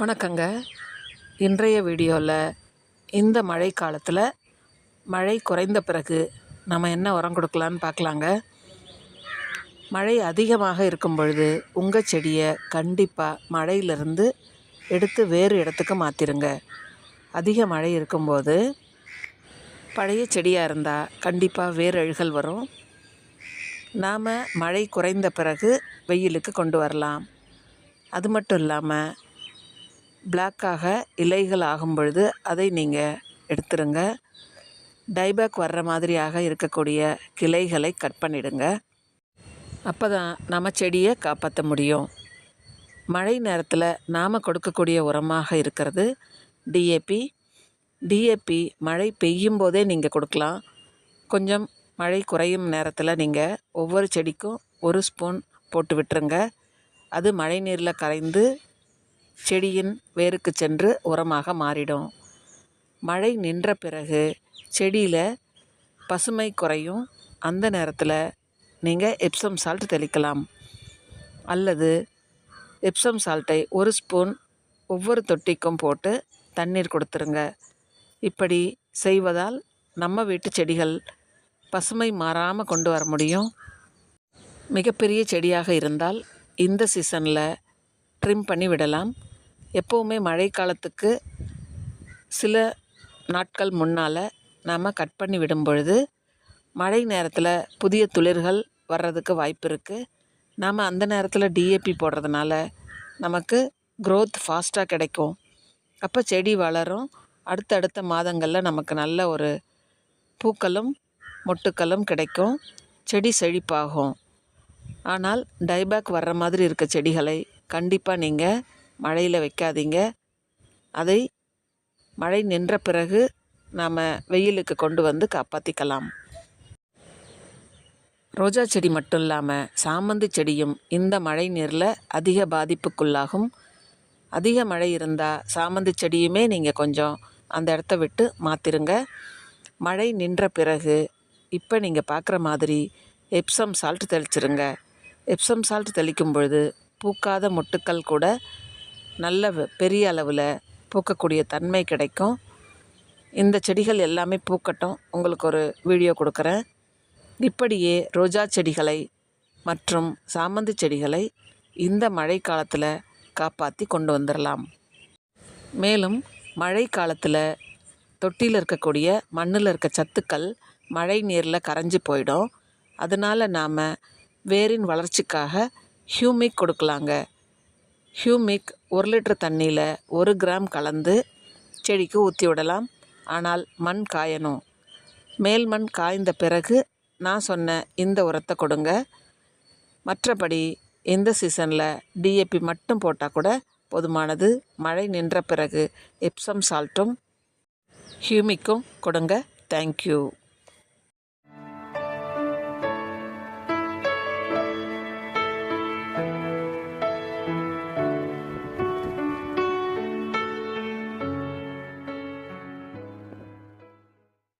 வணக்கங்க. இன்றைய வீடியோவில் இந்த மழை காலத்தில் மழை குறைந்த பிறகு நம்ம என்ன உரம் கொடுக்கலான்னு பார்க்கலாங்க மழை அதிகமாக இருக்கும் பொழுது உங்கள் செடியை கண்டிப்பாக மழையிலிருந்து எடுத்து வேறு இடத்துக்கு மாற்றிருங்க அதிக மழை இருக்கும்போது பழைய செடியாக இருந்தால் கண்டிப்பாக வேறு அழுகல் வரும். நாம் மழை குறைந்த பிறகு வெயிலுக்கு கொண்டு வரலாம். அது மட்டும் இல்லாமல் பிளாக்காக இலைகள் ஆகும் பொழுது அதை நீங்கள் எடுத்துருங்க. டைபேக் வர்ற மாதிரியாக இருக்கக்கூடிய கிளைகளை கட் பண்ணிடுங்க. அப்போ தான் நம்ம செடியை காப்பாற்ற முடியும். மழை நேரத்தில் நாம் கொடுக்கக்கூடிய உரமாக இருக்கிறது டிஏபி டிஏபி மழை பெய்யும் போதே நீங்கள் கொடுக்கலாம். கொஞ்சம் மழை குறையும் நேரத்தில் நீங்கள் ஒவ்வொரு செடிக்கும் ஒரு ஸ்பூன் போட்டு விட்டுருங்க. அது மழை நீரில் கரைந்து செடியின் வேருக்கு சென்று உரமாக மாறிடும். மழை நின்ற பிறகு செடியில் பசுமை குறையும். அந்த நேரத்தில் நீங்கள் எப்சம் சால்ட் தெளிக்கலாம். அல்லது எப்சம் சால்ட்டை ஒரு ஸ்பூன் ஒவ்வொரு தொட்டிக்கும் போட்டு தண்ணீர் கொடுத்துருங்க. இப்படி செய்வதால் நம்ம வீட்டு செடிகள் பசுமை மாறாமல் கொண்டு வர முடியும். மிகப்பெரிய செடியாக இருந்தால் இந்த சீசனில் ட்ரிம் பண்ணி விடலாம். எப்போவுமே மழைக்காலத்துக்கு சில நாட்கள் முன்னால் நாம் கட் பண்ணி விடும் பொழுது மழை நேரத்தில் புதிய துளிர்கள் வர்றதுக்கு வாய்ப்பு இருக்குது நாம் அந்த நேரத்தில் டிஏபி போடுறதுனால நமக்கு க்ரோத் ஃபாஸ்ட்டாக கிடைக்கும். அப்போ செடி வளரும். அடுத்தடுத்த மாதங்களில் நமக்கு நல்ல ஒரு பூக்களும் மொட்டுக்களும் கிடைக்கும். செடி செழிப்பாகும். ஆனால் டைபேக் வர்ற மாதிரி இருக்க செடிகளை கண்டிப்பாக நீங்கள் மழையில் வைக்காதீங்க. அதை மழை நின்ற பிறகு நாம் வெயிலுக்கு கொண்டு வந்து காப்பாற்றிக்கலாம் ரோஜா செடி மட்டும் இல்லாமல் சாமந்தி செடியும் இந்த மழை நீரில் அதிக பாதிப்புக்குள்ளாகும். அதிக மழை இருந்தால் சாமந்தி செடியுமே நீங்கள் கொஞ்சம் அந்த இடத்த விட்டு மாற்றிருங்க மழை நின்ற பிறகு இப்போ நீங்கள் பார்க்குற மாதிரி எப்சம் சால்ட் தெளிச்சிருங்க. எப்சம் சால்ட் தெளிக்கும் பொழுது பூக்காத மொட்டுக்கள் கூட நல்ல பெரிய அளவில் பூக்கக்கூடிய தன்மை கிடைக்கும். இந்த செடிகள் எல்லாமே பூக்கட்டும். உங்களுக்கு ஒரு வீடியோ கொடுக்குறேன். இப்படியே ரோஜா செடிகளை மற்றும் சாமந்தி செடிகளை இந்த மழை காலத்தில் காப்பாற்றி கொண்டு வந்துடலாம் மேலும் மழை காலத்தில் தொட்டியில் இருக்கக்கூடிய மண்ணில் இருக்க சத்துக்கள் மழை நீரில் கரைஞ்சி போயிடும். அதனால் நாம் வேரின் வளர்ச்சிக்காக ஹியூமிக் கொடுக்கலாங்க. ஹியூமிக் ஒரு லிட்டர் தண்ணியில் ஒரு கிராம் கலந்து செடிக்கு ஊற்றி விடலாம். ஆனால் மண் காயணும். மேல் மண் காய்ந்த பிறகு நான் சொன்ன இந்த உரத்தை கொடுங்க. மற்றபடி இந்த சீசனில் டிஏபி மட்டும் போட்டால் கூட போதுமானது. மழை நின்ற பிறகு எப்சம் சால்ட்டும் ஹியூமிக்கும் கொடுங்க. தேங்க்யூ